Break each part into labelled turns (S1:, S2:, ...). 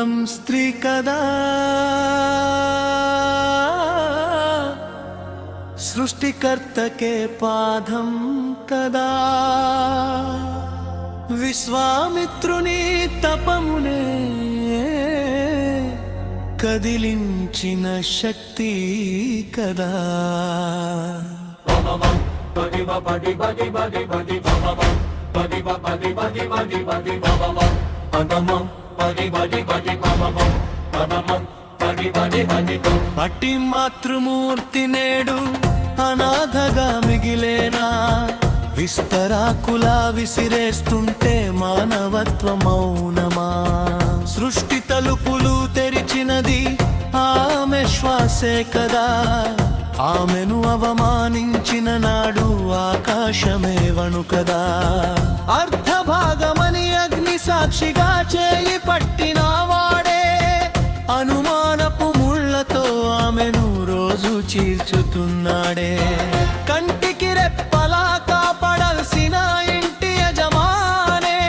S1: మూలం స్త్రీ కదా సృష్టికర్తకే పాదం కదా విశ్వామిత్రుని తపమునే కదిలించిన శక్తి కదా పట్టి మాతృమూర్తి నేడు అనాథగా మిగిలేనా? విస్తరాకులా విసిరేస్తుంటే మానవత్వ మౌనమా? సృష్టి తలుపులు తెరిచినది ఆమె శ్వాసే కదా. ఆమెను అవమానించిన నాడు ఆకాశమే వణుకదా. అర్ధభాగమని సాక్షిగా చేయి పట్టిన వాడే అనుమానపు ముళ్ళతో ఆమెను రోజు చీల్చుతున్నాడే. కంటికి రెప్పలా కాపాడాల్సిన ఇంటి యజమానే.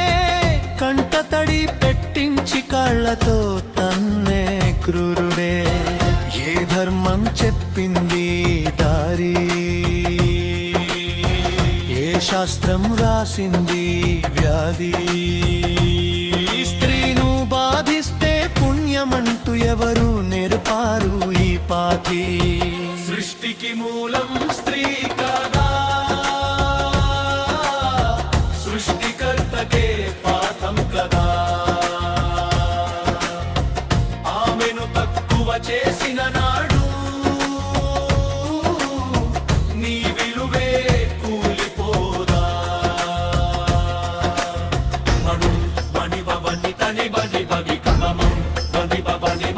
S1: కంట తడి పెట్టించి కళ్ళతో తన్నే క్రూరుడే. ఏ ధర్మం చెప్పింది దారి? ఏ శాస్త్రం రాసింది వ్యాధి? ఎవరు నేర్పారు ఈ పాతి సృష్టికి మూలం స్త్రీ కాదా. సృష్టికర్తకే పాఠం కదా. ఆమెను తక్కువ చేసిన నాడు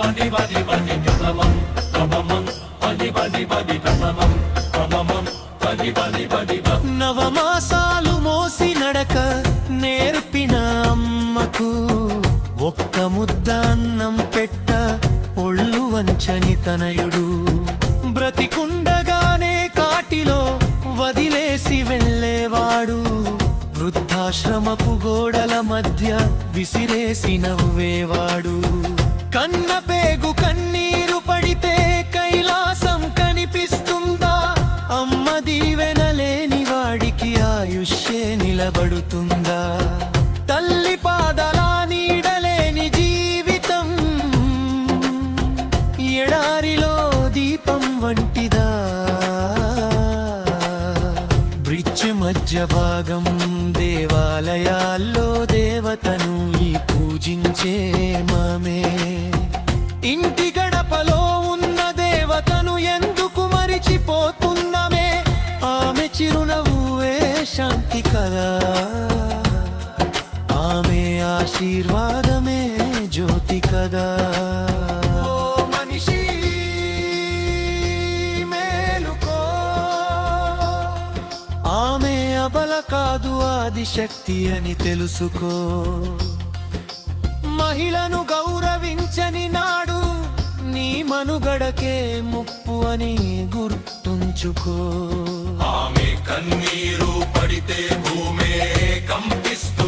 S1: బని బని బని బని కమమం కమమం బని బని బని కమమం కమమం బని బని నవమాసాలు మోసి నడక నేర్పిన అమ్మకు ఒక్క ముద్ద అన్నం పెట్ట ఒళ్ళు వంచని తనయుడు. బ్రతికుండగానే కాటిలో వదిలేసి వెళ్ళేవాడు. వృద్ధాశ్రమపు గోడల మధ్య విసిరేసి నవ్వేవాడు. కన్న నిలబడుతుందా? తల్లి పాదల నీడలేని జీవితం ఎడారిలో దీపం వంటిదా? బ్రిడ్జ్ మధ్య భాగం దేవాలయాల్లో దేవతను ఈ పూజించే మామే. ఇంటి గడపలో ఉన్న దేవతను ఎందుకు మరిచిపోతున్నామే? ఆమె చిరునవ్వు శాంతి కదా ఆమె ఆశీర్వాదమే జ్యోతి కదా. ఓ మనిషి మేలుకో. ఆమె అబల కాదు ఆదిశక్తి అని తెలుసుకో. మహిళను గౌరవించని నాడు నీ మనుగడకే ముప్పు అని గుర్తుంచుకో.
S2: ఆమె కన్నీరు పడితే భూమే కంపిస్తూ